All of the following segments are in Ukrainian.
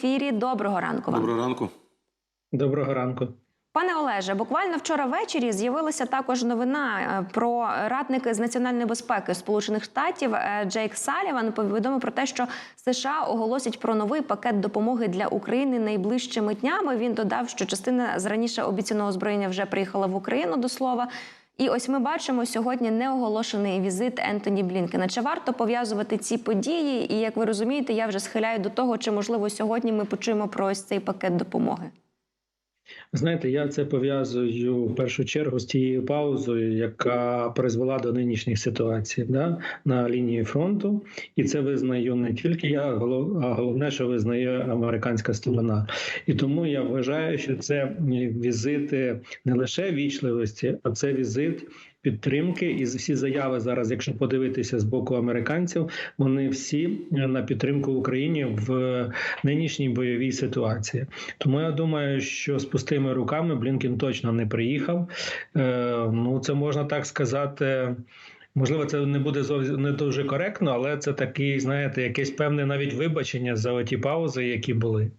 ефірі. Доброго ранку вам. Доброго ранку. Доброго ранку. Пане Олеже, буквально вчора ввечері з'явилася також новина е, про радники з національної безпеки Сполучених Штатів Е, Джейк Саліван повідомив про те, що США оголосять про новий пакет допомоги для України найближчими днями. Він додав, що частина з раніше обіцяного озброєння вже приїхала в Україну до слова. І ось ми бачимо сьогодні неоголошений візит Ентоні Блінкена. Чи варто пов'язувати ці події? І як ви розумієте, я вже схиляю до того, чи можливо сьогодні ми почуємо про ось цей пакет допомоги. Знаєте, я це пов'язую в першу чергу з тією паузою, яка призвела до нинішніх ситуацій да, на лінії фронту, і це визнаю не тільки я, а головне, що визнає американська сторона. І тому я вважаю, що це візити не лише вічливості, а це візит. Підтримки і всі заяви зараз, якщо подивитися з боку американців, вони всі на підтримку Україні в нинішній бойовій ситуації. Тому я думаю, що з пустими руками Блінкін точно не приїхав. Е, ну це можна так сказати. Можливо, це не буде зовсім не дуже коректно, але це такий, знаєте, якесь певне навіть вибачення за ті паузи, які були.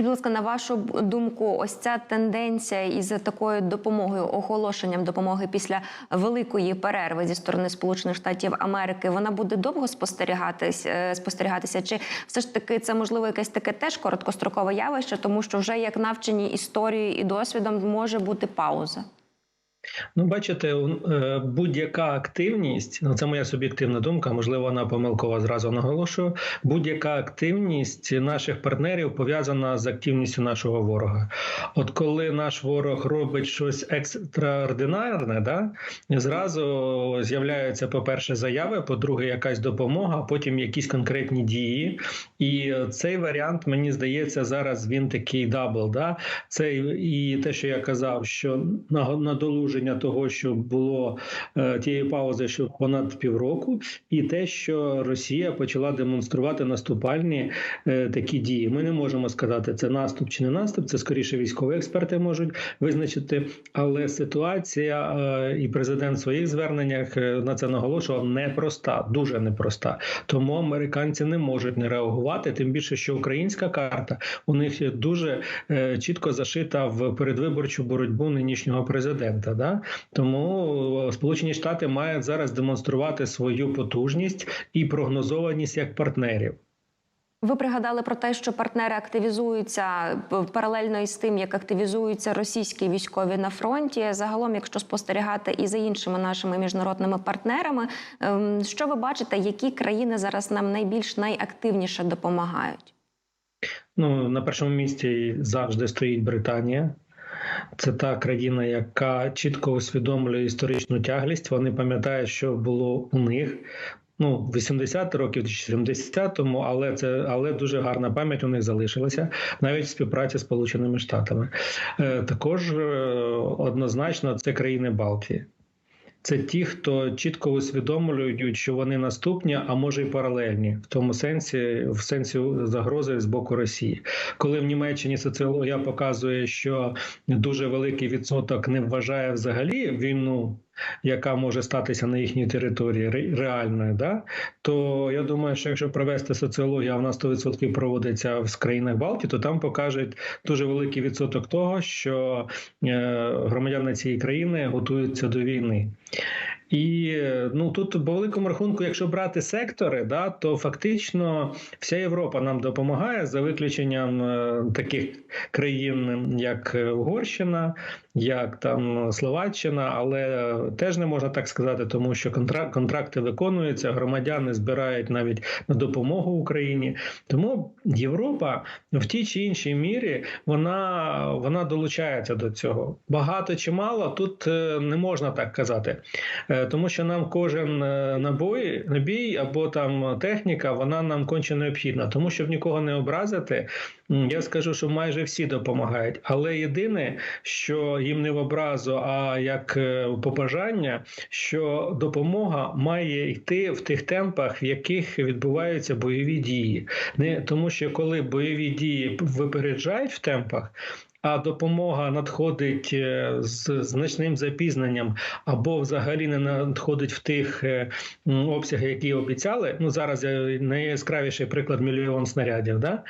Будь ласка, на вашу думку, ось ця тенденція із такою допомогою, оголошенням допомоги після великої перерви зі сторони Сполучених Штатів Америки, вона буде довго спостерігатись, спостерігатися? Чи все ж таки це можливо якесь таке теж короткострокове явище, тому що вже як навчені історією і досвідом може бути пауза? Ну, бачите, будь-яка активність, ну це моя суб'єктивна думка, можливо, вона помилкова зразу наголошую. Будь-яка активність наших партнерів пов'язана з активністю нашого ворога. От коли наш ворог робить щось екстраординарне, да зразу з'являються, по-перше, заяви, по-друге, якась допомога, а потім якісь конкретні дії. І цей варіант, мені здається, зараз він такий дабл. Да? Це і те, що я казав, що надолуження того, що було е, тієї паузи, що понад півроку, і те, що Росія почала демонструвати наступальні е, такі дії. Ми не можемо сказати, це наступ чи не наступ. Це скоріше військові експерти можуть визначити. Але ситуація е, і президент в своїх зверненнях на це наголошував непроста, дуже непроста. Тому американці не можуть не реагувати. Тим більше, що українська карта у них дуже чітко зашита в передвиборчу боротьбу нинішнього президента. Да? Тому Сполучені Штати мають зараз демонструвати свою потужність і прогнозованість як партнерів. Ви пригадали про те, що партнери активізуються паралельно із тим, як активізуються російські військові на фронті. Загалом, якщо спостерігати і за іншими нашими міжнародними партнерами, що ви бачите, які країни зараз нам найбільш найактивніше допомагають? Ну на першому місці завжди стоїть Британія. Це та країна, яка чітко усвідомлює історичну тяглість. Вони пам'ятають, що було у них. Ну, 80 років чи 70-му, але це але дуже гарна пам'ять у них залишилася навіть в співпраці з Сполученими Штатами. Е, також е, однозначно це країни Балтії. Це ті, хто чітко усвідомлюють, що вони наступні, а може й паралельні, в тому сенсі, в сенсі загрози з боку Росії, коли в Німеччині соціологія показує, що дуже великий відсоток не вважає взагалі війну. Яка може статися на їхній території реальною, да то я думаю, що якщо провести соціологію, а вона 100% проводиться в країнах Балтії, то там покажуть дуже великий відсоток того, що громадяни цієї країни готуються до війни. І ну тут по великому рахунку, якщо брати сектори, да то фактично вся Європа нам допомагає за виключенням е, таких країн, як Угорщина, як там Словаччина, але теж не можна так сказати, тому що контракт, контракти виконуються, громадяни збирають навіть на допомогу Україні. Тому Європа в тій чи іншій мірі вона, вона долучається до цього. Багато чи мало тут не можна так казати. Тому що нам кожен набой, набій або там техніка, вона нам конче необхідна, тому щоб нікого не образити. Я скажу, що майже всі допомагають. Але єдине, що їм не в образу, а як побажання, що допомога має йти в тих темпах, в яких відбуваються бойові дії, не тому, що коли бойові дії випереджають в темпах. А допомога надходить з значним запізненням, або взагалі не надходить в тих обсягах, які обіцяли. Ну зараз найяскравіший приклад мільйон снарядів. Да?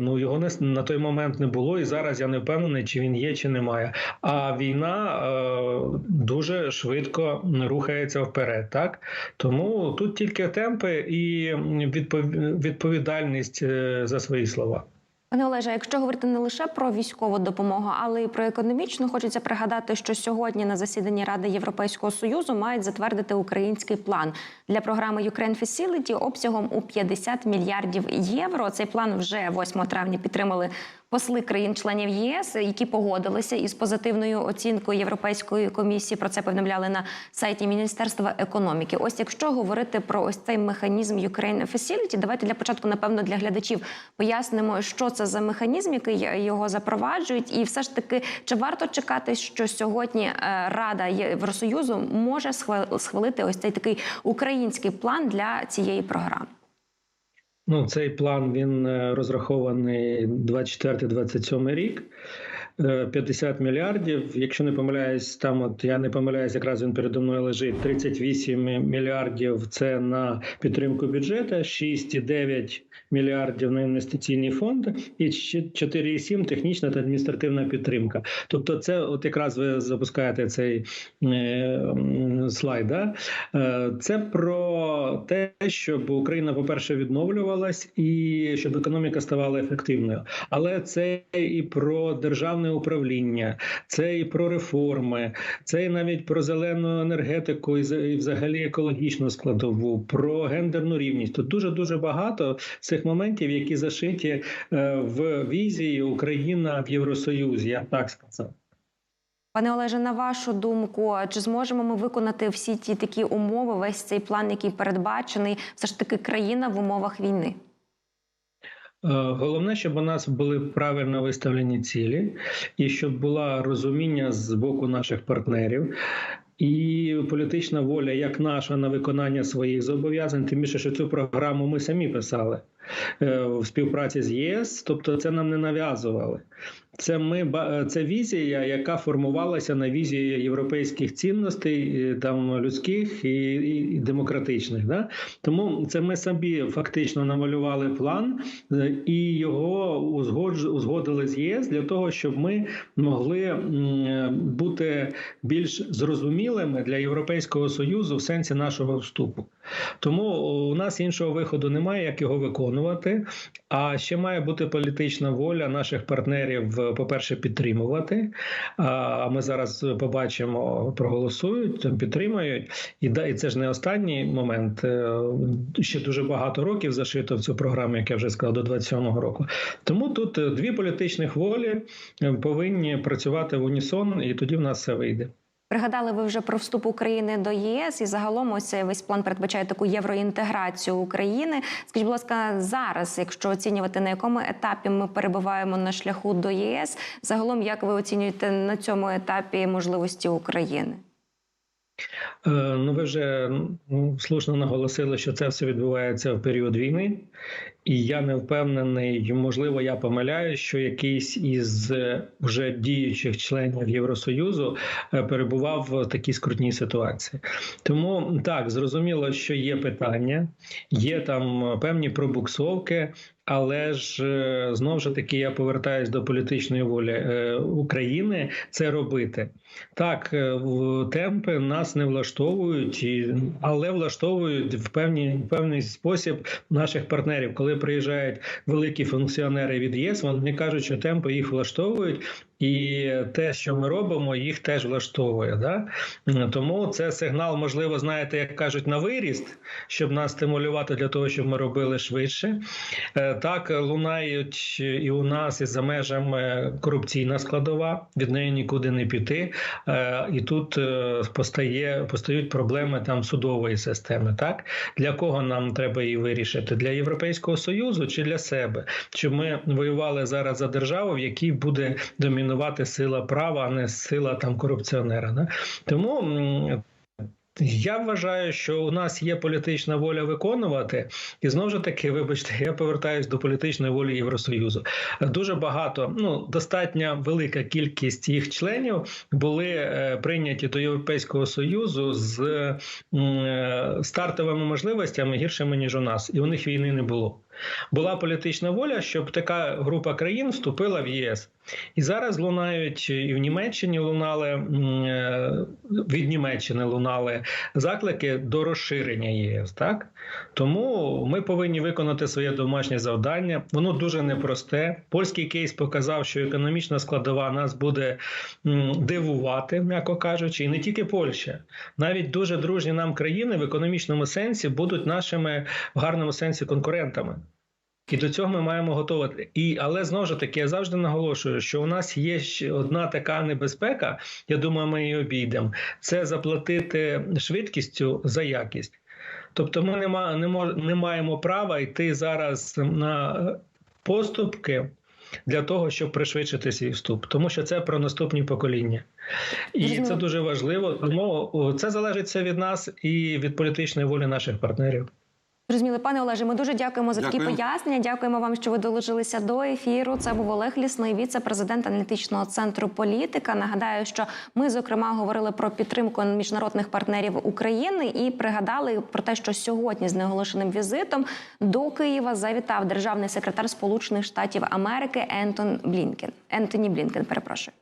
ну його не на той момент не було, і зараз я не впевнений, чи він є, чи немає. А війна е, дуже швидко рухається вперед. Так тому тут тільки темпи і відпов- відповідальність е, за свої слова. Пане Олеже, якщо говорити не лише про військову допомогу, але й про економічну, хочеться пригадати, що сьогодні на засіданні Ради Європейського союзу мають затвердити український план для програми Ukraine Facility обсягом у 50 мільярдів євро. Цей план вже 8 травня підтримали посли країн-членів ЄС, які погодилися із позитивною оцінкою Європейської комісії. Про це повідомляли на сайті Міністерства економіки. Ось якщо говорити про ось цей механізм Ukraine Facility, давайте для початку, напевно, для глядачів пояснимо, що це за механізм, який його запроваджують, і все ж таки, чи варто чекати, що сьогодні е, Рада Євросоюзу може схвал- схвалити ось цей такий український план для цієї програми? Ну, цей план він е, розрахований 24-27 рік. Е, 50 мільярдів. Якщо не помиляюсь, там от я не помиляюсь, якраз він передо мною лежить. 38 мільярдів це на підтримку бюджету, 6,9 мільярдів на інвестиційні фонди і 4,7 технічна та адміністративна підтримка. Тобто, це от якраз ви запускаєте цей е, слайд. Да? Е, Це про те, щоб Україна, по-перше, відновлювалась і щоб економіка ставала ефективною. Але це і про державне управління, це і про реформи, це і навіть про зелену енергетику і за- взагалі екологічну складову, про гендерну рівність. Тут дуже дуже багато цих моментів, які зашиті е, в візії Україна в Євросоюзі. Я так сказав. Пане Олеже, на вашу думку, чи зможемо ми виконати всі ті такі умови, весь цей план, який передбачений, все ж таки країна в умовах війни? Е, Головне, щоб у нас були правильно виставлені цілі, і щоб була розуміння з боку наших партнерів. І політична воля, як наша, на виконання своїх зобов'язань, тим більше, що цю програму ми самі писали е, в співпраці з ЄС, тобто це нам не нав'язували. Це ми це візія, яка формувалася на візії європейських цінностей, е, там людських і, і, демократичних. Да? Тому це ми собі фактично намалювали план е, і його узгодж, узгодили з ЄС для того, щоб ми могли бути більш зрозумілими для Європейського союзу в сенсі нашого вступу. Тому у нас іншого виходу немає, як його виконувати. А ще має бути політична воля наших партнерів, по-перше, підтримувати. А ми зараз побачимо, проголосують, підтримають. І да, і це ж не останній момент. Е, Ще дуже багато років зашито в цю програму, як я вже сказав, до 27-го року. Тому тут е, дві політичних волі е, повинні працювати в унісон, і тоді в нас все вийде. Пригадали ви вже про вступ України до ЄС, і загалом ось весь план передбачає таку євроінтеграцію України. Скажіть, будь ласка, зараз, якщо оцінювати на якому етапі ми перебуваємо на шляху до ЄС, загалом як ви оцінюєте на цьому етапі можливості України? Е, Ну, ви вже слушно наголосили, що це все відбувається в період війни, і я не впевнений, можливо, я помиляюсь, що якийсь із е, вже діючих членів Євросоюзу е, перебував в такій скрутній ситуації. Тому так зрозуміло, що є питання, є там певні пробуксовки. Але ж знов знову ж таки я повертаюсь до політичної волі е, України це робити. Так, е, темпи нас не влаштовують, але влаштовують в певні в певний спосіб наших партнерів. Коли приїжджають великі функціонери від ЄС, вони кажуть, що темпи їх влаштовують. І те, що ми робимо, їх теж влаштовує. Да? Тому це сигнал, можливо, знаєте, як кажуть, на виріст, щоб нас стимулювати для того, щоб ми робили швидше. Е, Так, лунають і у нас, і за межами корупційна складова, від неї нікуди не піти. Е, І тут е, постає, постають проблеми там судової системи. Так для кого нам треба її вирішити? Для Європейського союзу чи для себе? Чи ми воювали зараз за державу, в якій буде домінувати сила права, а не сила там корупціонера? Да? Тому. я вважаю, що у нас є політична воля виконувати, і знову ж таки, вибачте, я повертаюсь до політичної волі Євросоюзу. Дуже багато, ну достатньо велика кількість їх членів були е, прийняті до Європейського союзу з е, стартовими можливостями гіршими ніж у нас, і у них війни не було. Була політична воля, щоб така група країн вступила в ЄС. І зараз лунають і в Німеччині лунали е, від Німеччини лунали заклики до розширення ЄС. Так тому ми повинні виконати своє домашнє завдання. Воно дуже непросте. Польський кейс показав, що економічна складова нас буде дивувати, м'яко кажучи, і не тільки Польща, навіть дуже дружні нам країни в економічному сенсі будуть нашими в гарному сенсі конкурентами. І до цього ми маємо готувати. І але знову ж таки я завжди наголошую, що у нас є ще одна така небезпека. Я думаю, ми її обійдемо. Це заплатити швидкістю за якість. Тобто, ми не, ма, не, мож, не маємо права йти зараз на поступки для того, щоб пришвидшити свій вступ, тому що це про наступні покоління, і це дуже важливо. Тому це залежить від нас і від політичної волі наших партнерів. Зрозуміли, пане Олеже, ми дуже дякуємо за такі Дякую. пояснення. Дякуємо вам, що ви долучилися до ефіру. Це був Олег Лісний, віце-президент аналітичного центру політика. Нагадаю, що ми зокрема говорили про підтримку міжнародних партнерів України і пригадали про те, що сьогодні з неоголошеним візитом до Києва завітав державний секретар Сполучених Штатів Америки Ентон Блінкен. Ентоні Блінкен, перепрошую.